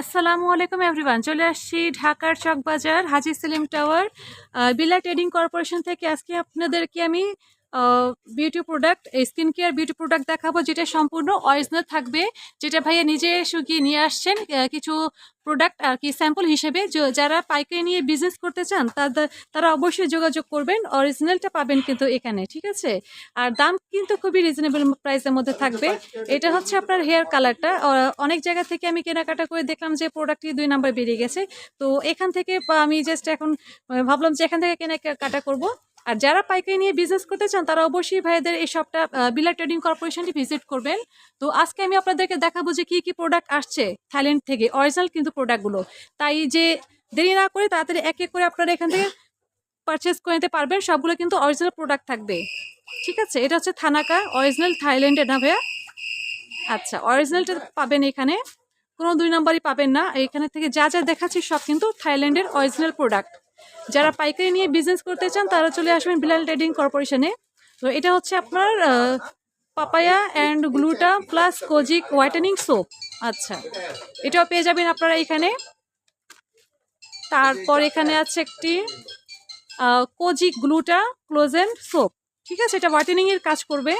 আসসালামু আলাইকুম এভরিওয়ান, চলে আসছি ঢাকার Chawkbazar Haji Selim Tower Bila Trading Corporation থেকে। আজকে আপনাদেরকে আমি beauty product skin care beauty product দেখাবো যেটা সম্পূর্ণ অরিজিনাল থাকবে, যেটা ভাইয়া নিজে শুকিয়ে নিয়ে আসছেন কিছু প্রোডাক্ট আর কি স্যাম্পল হিসেবে যারা পাইকারি নিয়ে বিজনেস করতে চান তাদের তারা অবশ্যই যোগাযোগ করবেন অরিজিনালটা পাবেন কিন্তু এখানে, ঠিক আছে? আর দাম কিন্তু খুবই রিজনেবল প্রাইসের মধ্যে থাকবে। এটা হচ্ছে আপনার হেয়ার কালারটা অনেক জায়গা থেকে আমি কেনাকাটা করে দেখলাম যে প্রোডাক্টটি দুই নাম্বার বেরিয়ে গেছে, তো এখান থেকে আমি জাস্ট এখন ভাবলাম যে এখান থেকে কেনাকাটা করব। আর যারা পাইকারি নিয়ে বিজনেস করতে চান, তারা অবশ্যই ভাইদের এই শপটা বিলা ট্রেডিং কর্পোরেশনটি ভিজিট করবেন। তো আজকে আমি আপনাদেরকে দেখাবো যে কি কি প্রোডাক্ট আসছে থাইল্যান্ড থেকে। অরিজিনাল কিন্তু প্রোডাক্টগুলো তাই যে দেরি না করে তাড়াতাড়ি এক এক করে আপনারা এখান থেকে পারচেস করে নিতে পারবেন। সবগুলো কিন্তু অরিজিনাল প্রোডাক্ট থাকবে। ঠিক আছে? এটা হচ্ছে থানাকা অরিজিনাল থাইল্যান্ডের না ভাইয়া? আচ্ছা অরিজিনালটা পাবেন এখানে। কোনো দুই নম্বরই পাবেন না। এখানে থেকে যা যা দেখাচ্ছি সব কিন্তু থাইল্যান্ডের অরিজিনাল প্রোডাক্ট যারা পাইকারি নিয়ে বিজনেস করতে চান, তারা চলে আসবেন বিলাল ট্রেডিং কর্পোরেশনে তো এটা হচ্ছে আপনার papaya and gluta plus kojic whitening soap আচ্ছা এটাও পেয়ে যাবেন আপনারা এখানে। তারপর এখানে আছে একটি কোজিক গ্লুটা ক্লোজেন সোপ ঠিক আছে, এটা হোয়াইটেনিং এর কাজ করবে।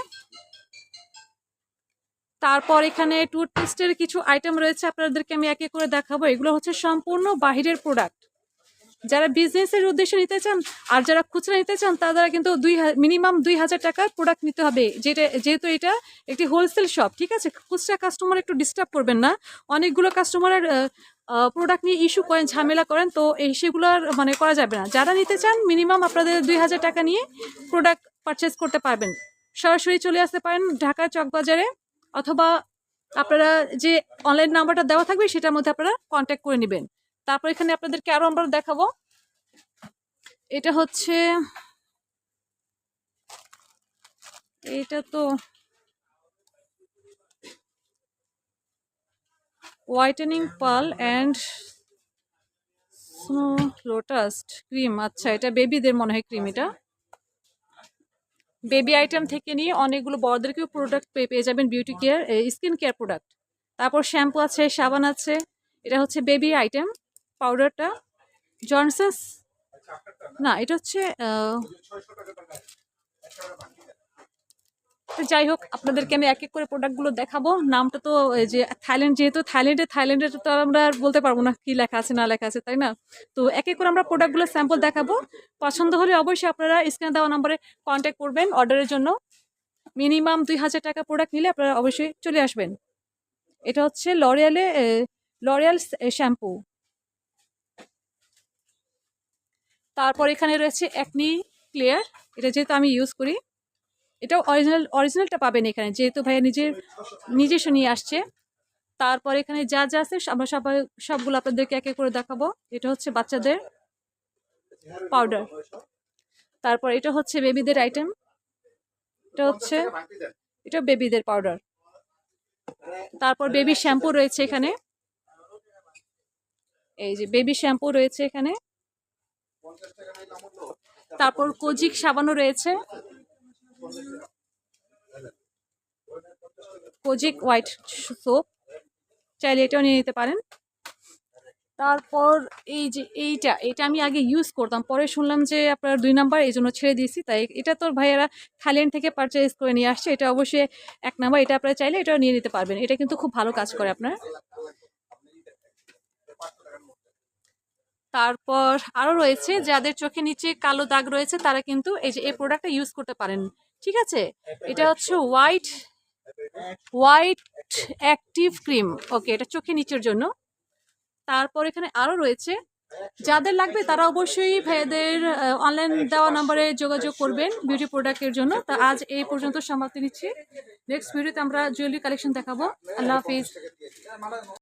তারপর এখানে টুথপেস্টের কিছু আইটেম রয়েছে, আপনাদেরকে আমি একে করে দেখাবো। এগুলো হচ্ছে সম্পূর্ণ বাহিরের প্রোডাক্ট যারা বিজনেসের উদ্দেশ্যে নিতে চান আর যারা খুচরা নিতে চান, তারা কিন্তু দুই হাজার মিনিমাম দুই হাজার টাকার প্রোডাক্ট নিতে হবে। যেটা, যেহেতু এটা একটি হোলসেল শপ ঠিক আছে? খুচরা কাস্টমার একটু ডিস্টার্ব করবেন না। অনেকগুলো কাস্টমারের প্রোডাক্ট নিয়ে ইস্যু করেন, ঝামেলা করেন, তো এই সেগুলো আর মানে করা যাবে না। যারা নিতে চান মিনিমাম আপনাদের দুই হাজার টাকা নিয়ে প্রোডাক্ট পারচেস করতে পারবেন। সরাসরি চলে আসতে পারেন ঢাকা চকবাজারে, অথবা আপনারা যে অনলাইন নাম্বারটা দেওয়া থাকবে, সেটার মধ্যে আপনারা কন্ট্যাক্ট করে নেবেন। তারপর এখানে আপনাদেরকে আরও আমরা দেখাবো। এটা হচ্ছে এটা তো whitening Pal and lotus cream. আচ্ছা এটা বেবিদের মনে হয় ক্রিম এটা। বেবি আইটেম থেকে নিয়ে অনেকগুলো বড়দেরকেও প্রোডাক্ট পেয়ে পেয়ে যাবেন beauty care skin care product. তারপর শ্যাম্পু আছে, সাবান আছে, এটা হচ্ছে বেবি আইটেম। পাউডারটা, জনসেস, না, এটা হচ্ছে যাই হোক, আপনাদেরকে আমি এক এক করে প্রোডাক্টগুলো দেখাবো। নামটা তো যে থাইল্যান্ড যেহেতু থাইল্যান্ডে থাইল্যান্ডের তো আমরা আর বলতে পারব না কি লেখা আছে, না লেখা আছে, তাই না? তো এক এক করে আমরা প্রোডাক্টগুলো স্যাম্পল দেখাবো। পছন্দ হলে অবশ্যই আপনারা স্ক্রিনে দেওয়া নম্বরে কন্ট্যাক্ট করবেন অর্ডারের জন্য। মিনিমাম দুই হাজার টাকা প্রোডাক্ট নিলে আপনারা অবশ্যই চলে আসবেন। এটা হচ্ছে লরিয়ালে লরিয়াল শ্যাম্পু তারপর এখানে রয়েছে অ্যাকনি ক্লিয়ার এটা যেহেতু আমি ইউজ করি, এটাও অরিজিনাল অরিজিনালটা পাবেন এখানে, যেহেতু ভাইয়া নিজের, নিজস্ব নিয়ে আসছে। তারপর এখানে যা যা আছে, আমরা সবাই সবগুলো আপনাদেরকে একে করে দেখাবো। এটা হচ্ছে বাচ্চাদের পাউডার তারপর এটা হচ্ছে বেবিদের আইটেম এটা হচ্ছে এটা বেবিদের পাউডার তারপর বেবি শ্যাম্পু রয়েছে এখানে। এই যে বেবি শ্যাম্পু রয়েছে এখানে। তারপর কোজিক সাবানও রয়েছে। কোজিক হোয়াইট সোপ, চাইলে এটাও নিয়ে নিতে পারেন। তারপর এই যে এইটা, এটা আমি আগে ইউজ করতাম, পরে শুনলাম যে আপনার দুই নাম্বার এই জন্য ছেড়ে দিয়েছি, তাই এটা তো ভাইয়ারা থাইল্যান্ড থেকে পারচেজ করে নিয়ে আসছে, এটা অবশ্যই এক নাম্বার এটা আপনারা চাইলে এটাও নিয়ে নিতে পারবেন, এটা কিন্তু খুব ভালো কাজ করে আপনার। তারপর আরও রয়েছে, যাদের চোখে নিচে কালো দাগ রয়েছে, তারা কিন্তু এই যে, এই প্রোডাক্টটা ইউজ করতে পারেন। ঠিক আছে? এটা হচ্ছে white white active cream okay এটা চোখে নিচের জন্য। তারপর এখানে আরও রয়েছে, যাদের লাগবে তারা অবশ্যই ভাইয়াদের অনলাইন দেওয়া নম্বরে যোগাযোগ করবেন বিউটি প্রোডাক্টের জন্য। তা আজ এই পর্যন্ত সমাপ্তি নিচ্ছি। নেক্সট ভিডিওতে আমরা জুয়েলারি কালেকশন দেখাবো। আল্লাহ হাফিজ।